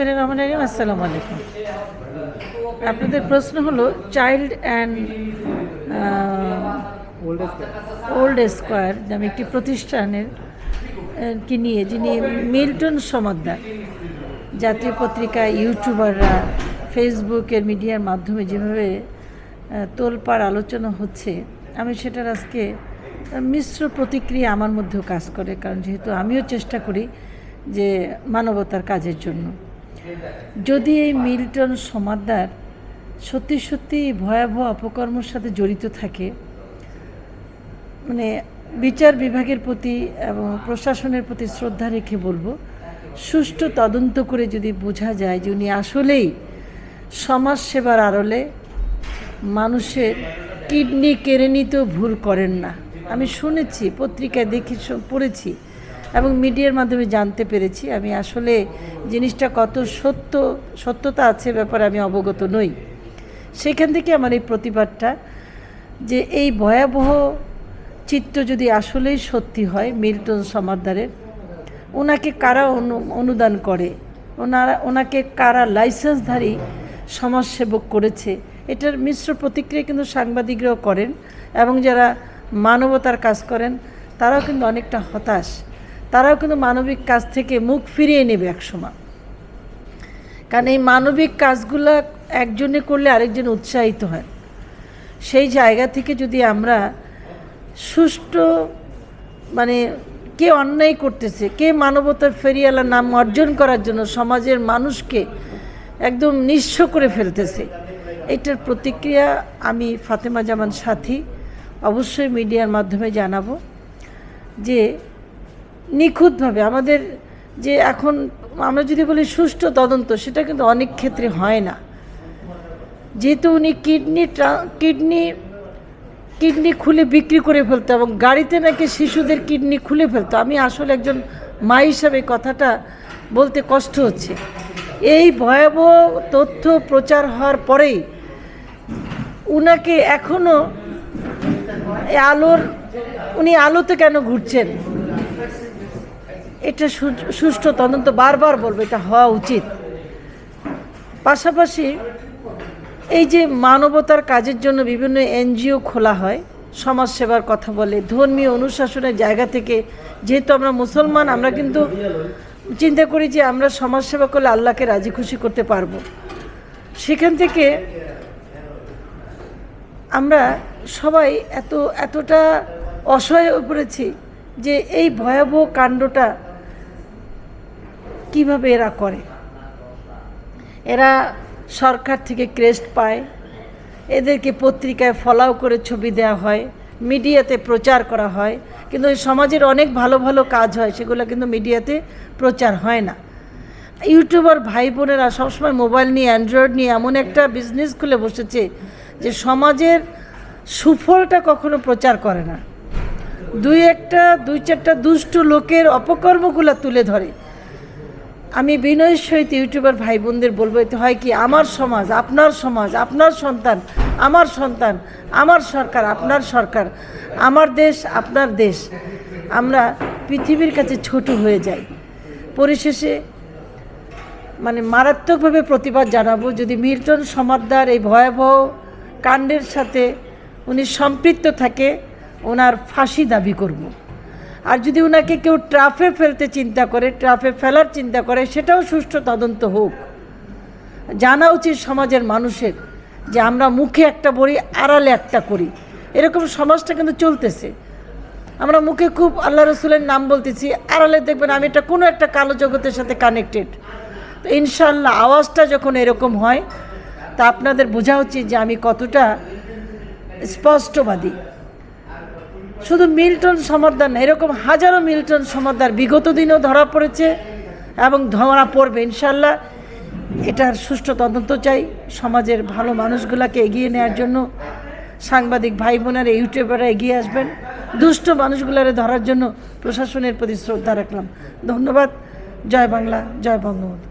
বিসমিল্লাহির রহমানির রহিম আসসালামু আলাইকুম। আপনাদের প্রশ্ন হলো চাইল্ড অ্যান্ড ওল্ড স্কোয়ার নামে একটি প্রতিষ্ঠানের কি নিয়ে যিনি মিল্টন সমাদ্দার জাতীয় পত্রিকা ইউটিউবাররা ফেসবুকের মিডিয়ার মাধ্যমে যেভাবে তোলপাড় আলোচনা হচ্ছে আমি সেটার আজকে মিশ্র প্রতিক্রিয়া আমার মধ্যেও কাজ করে কারণ যেহেতু আমিও চেষ্টা করি যে মানবতার কাজের জন্য। যদি এই মিল্টন সমাদ্দার সত্যি সত্যি ভয়াবহ অপকর্মের সাথে জড়িত থাকে মানে বিচার বিভাগের প্রতি এবং প্রশাসনের প্রতি শ্রদ্ধা রেখে বলব, সুষ্ঠু তদন্ত করে যদি বোঝা যায় যে উনি আসলেই সমাজ সেবার আড়লে মানুষের কিডনি কেড়ে নিতেও ভুল করেন না। আমি শুনেছি, পত্রিকায় দেখি পড়েছি এবং মিডিয়ার মাধ্যমে জানতে পেরেছি, আমি আসলে জিনিসটা কত সত্য, সত্যতা আছে ব্যাপারে আমি অবগত নই। সেখান থেকে আমার এই প্রতিবাদটা যে এই ভয়াবহ চিত্র যদি আসলেই সত্যি হয়, মিল্টন সমাদ্দারের ওনাকে কারা অনু- অনুদান করে? ওনারা, ওনাকে কারা লাইসেন্সধারী সমাজসেবক করেছে? এটার মিশ্র প্রতিক্রিয়া কিন্তু সাংবাদিকরাও করেন এবং যারা মানবতার কাজ করেন, তারাও কিন্তু অনেকটা হতাশ। তারাও কিন্তু মানবিক কাজ থেকে মুখ ফিরিয়ে নেবে একসময়। কারণ এই মানবিক কাজগুলো একজনে করলে আরেকজন উৎসাহিত হয়। সেই জায়গা থেকে যদি আমরা সুষ্ঠু মানে কে অন্যায় করতেছে, কে মানবতার ফেরিয়ালা নাম অর্জন করার জন্য সমাজের মানুষকে একদম নিঃস্ব করে ফেলতেছে, এটার প্রতিক্রিয়া আমি ফাতেমা জামান সাথী অবশ্যই মিডিয়ার মাধ্যমে জানাব যে নিখুঁতভাবে। আমাদের যে এখন আমরা যদি বলি সুষ্ঠু তদন্ত, সেটা কিন্তু অনেক ক্ষেত্রে হয় না। যেহেতু উনি কিডনি কিডনি কিডনি খুলে বিক্রি করে ফেলতো এবং গাড়িতে নাকি শিশুদের কিডনি খুলে ফেলতো, আমি আসলে একজন মা হিসাবে কথাটা বলতে কষ্ট হচ্ছে। এই ভয়াবহ তথ্য প্রচার হওয়ার পরেই উনাকে এখনও আলোর, উনি আলোতে কেন ঘুরছেন? এটা সুষ্ঠু তদন্ত বারবার বলব, এটা হওয়া উচিত। পাশাপাশি এই যে মানবতার কাজের জন্য বিভিন্ন এনজিও খোলা হয়, সমাজসেবার কথা বলে, ধর্মীয় অনুশাসনের জায়গা থেকে, যেহেতু আমরা মুসলমান, আমরা কিন্তু চিন্তা করি যে আমরা সমাজসেবা করলে আল্লাহকে রাজি খুশি করতে পারব। সেখান থেকে আমরা সবাই এত, এতটা অসহায় হয়ে পড়েছি যে এই ভয়াবহ কাণ্ডটা কীভাবে এরা করে? এরা সরকার থেকে ক্রেস্ট পায়, এদেরকে পত্রিকায় ফলাও করে ছবি দেওয়া হয়, মিডিয়াতে প্রচার করা হয়। কিন্তু সমাজের অনেক ভালো ভালো কাজ হয়, সেগুলো কিন্তু মিডিয়াতে প্রচার হয় না। ইউটিউবার ভাই বোনেরা সবসময় মোবাইল নিয়ে, অ্যান্ড্রয়েড নিয়ে এমন একটা বিজনেস খুলে বসেছে যে সমাজের সুফলটা কখনো প্রচার করে না। দুই একটা, দুই চারটা দুষ্ট লোকের অপকর্মগুলো তুলে ধরে। আমি বিনয়ের সহিত ইউটিউবার ভাই বোনদের বলব, এতে হয় কি, আমার সমাজ, আপনার সমাজ, আপনার সন্তান, আমার সন্তান, আমার সরকার, আপনার সরকার, আমার দেশ, আপনার দেশ আমরা পৃথিবীর কাছে ছোট হয়ে যাই পরিশেষে মানে মারাত্মকভাবে প্রতিবাদ জানাব, যদি মিল্টন সমাদ্দার এই ভয়াবহ কাণ্ডের সাথে উনি সম্পৃক্ত থাকে, ওনার ফাঁসি দাবি করব। আর যদি ওনাকে কেউ ট্রাফে ফেলতে চিন্তা করে, ট্রাফে ফেলার চিন্তা করে, সেটাও সুষ্ঠু তদন্ত হোক। জানা উচিত সমাজের মানুষের যে আমরা মুখে একটা বলি আড়ালে একটা করি। এরকম সমাজটা কিন্তু চলতেছে। আমরা মুখে খুব আল্লাহ রসুলের নাম বলতেছি, আড়ালে দেখবেন আমি এটা কোনো একটা কালো জগতের সাথে কানেক্টেড তো ইনশাল্লাহ আওয়াজটা যখন এরকম হয়, তা আপনাদের বোঝা উচিত যে আমি কতটা স্পষ্টবাদী। শুধু মিল্টন সমর্দার না, এরকম হাজারো মিল্টন সমর্দার বিগত দিনেও ধরা পড়েছে এবং ধরা পড়বে ইনশাল্লাহ এটার সুষ্ঠু তদন্ত চাই, সমাজের ভালো মানুষগুলোকে এগিয়ে নেওয়ার জন্য। সাংবাদিক ভাই বোনেরা ইউটিউবাররা এগিয়ে আসবেন। দুষ্ট মানুষগুলারে ধরার জন্য প্রশাসনের প্রতি শ্রদ্ধা রাখলাম। ধন্যবাদ। জয় বাংলা, জয় বঙ্গবন্ধু।